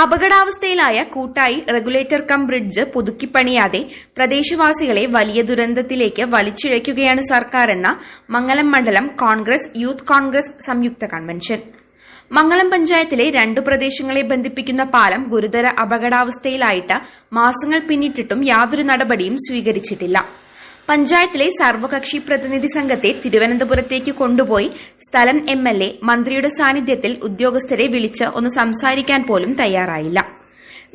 അപകടാവസ്ഥയിലായ കൂട്ടായി regulator cum bridge പുതുക്കിപ്പണിയാതെ പ്രദേശവാസികളെ വലിയ ദുരന്തത്തിലേക്ക് വലിച്ചിഴയ്ക്കുകയാണ് സർക്കാരെന്ന മംഗലം മണ്ഡലം കോൺഗ്രസ് യൂത്ത് കോൺഗ്രസ് സംയുക്ത കൺവെൻഷൻ. മംഗളം പഞ്ചായത്തിലെ രണ്ടു പ്രദേശങ്ങളെ ബന്ധിപ്പിക്കുന്ന പാലം ഗുരുതര അപകടാവസ്ഥയിലായിട്ട് മാസങ്ങൾ പിന്നിട്ടിട്ടും യാതൊരു നടപടിയും സ്വീകരിച്ചിട്ടില്ല. പഞ്ചായത്തിലെ സർവകക്ഷി പ്രതിനിധി സംഘത്തെ തിരുവനന്തപുരത്തേക്ക് കൊണ്ടുപോയി സ്ഥലം എം എൽ എ മന്ത്രിയുടെ സാന്നിധ്യത്തിൽ ഉദ്യോഗസ്ഥരെ വിളിച്ച് ഒന്ന് സംസാരിക്കാൻ പോലും തയ്യാറായില്ല.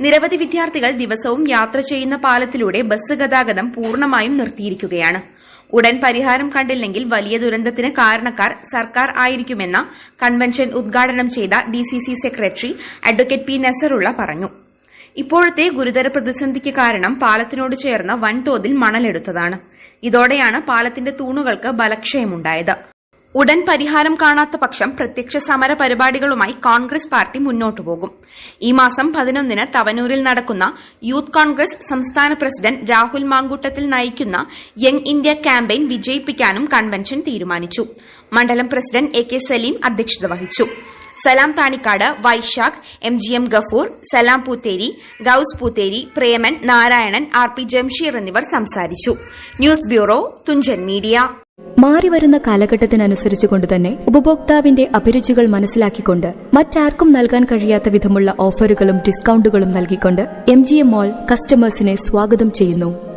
നിരവധി വിദ്യാർത്ഥികൾ ദിവസവും യാത്ര ചെയ്യുന്ന പാലത്തിലൂടെ ബസ് ഗതാഗതം പൂർണമായും നിർത്തിയിരിക്കുകയാണ്. ഉടൻ പരിഹാരം കണ്ടില്ലെങ്കിൽ വലിയ ദുരന്തത്തിന് കാരണക്കാർ സർക്കാർ ആയിരിക്കുമെന്ന കൺവെൻഷൻ ഉദ്ഘാടനം ചെയ്ത DCC secretary advocate P Nasrullah പറഞ്ഞു. ഇപ്പോഴത്തെ ഗുരുതര പ്രതിസന്ധിക്ക് കാരണം പാലത്തിനോട് ചേർന്ന വൻതോതിൽ മണലെടുത്തതാണ്. ഇതോടെയാണ് പാലത്തിന്റെ തൂണുകൾക്ക് ബലക്ഷയമുണ്ടായത്. ഉടൻ പരിഹാരം കാണാത്ത പക്ഷം പ്രത്യക്ഷ സമര പരിപാടികളുമായി കോൺഗ്രസ് പാർട്ടി മുന്നോട്ടു പോകും. ഈ മാസം പതിനൊന്നിന് തവനൂരിൽ നടക്കുന്ന യൂത്ത് കോൺഗ്രസ് സംസ്ഥാന പ്രസിഡന്റ് രാഹുൽ മാങ്കൂട്ടത്തിൽ നയിക്കുന്ന യങ് ഇന്ത്യ ക്യാമ്പയിൻ വിജയിപ്പിക്കാനും കൺവെൻഷൻ തീരുമാനിച്ചു. മണ്ഡലം പ്രസിഡന്റ് എ കെ സലീം അധ്യക്ഷത വഹിച്ചു. Salam Thanikkad Vaishakh M G M Gafoor Salam Poothery Gaus Poothery Preman Narayanan R P Jamsheer എന്നിവർ സംസാരിച്ചു. News bureau Thunchan media. മാറിവരുന്ന കാലഘട്ടത്തിനനുസരിച്ച് കൊണ്ടുതന്നെ ഉപഭോക്താവിന്റെ അഭിരുചികൾ മനസ്സിലാക്കിക്കൊണ്ട് മറ്റാർക്കും നൽകാൻ കഴിയാത്ത വിധമുള്ള ഓഫറുകളും ഡിസ്കൌണ്ടുകളും നൽകിക്കൊണ്ട് എം ജി എം മോൾ കസ്റ്റമേഴ്സിനെ സ്വാഗതം ചെയ്യുന്നു.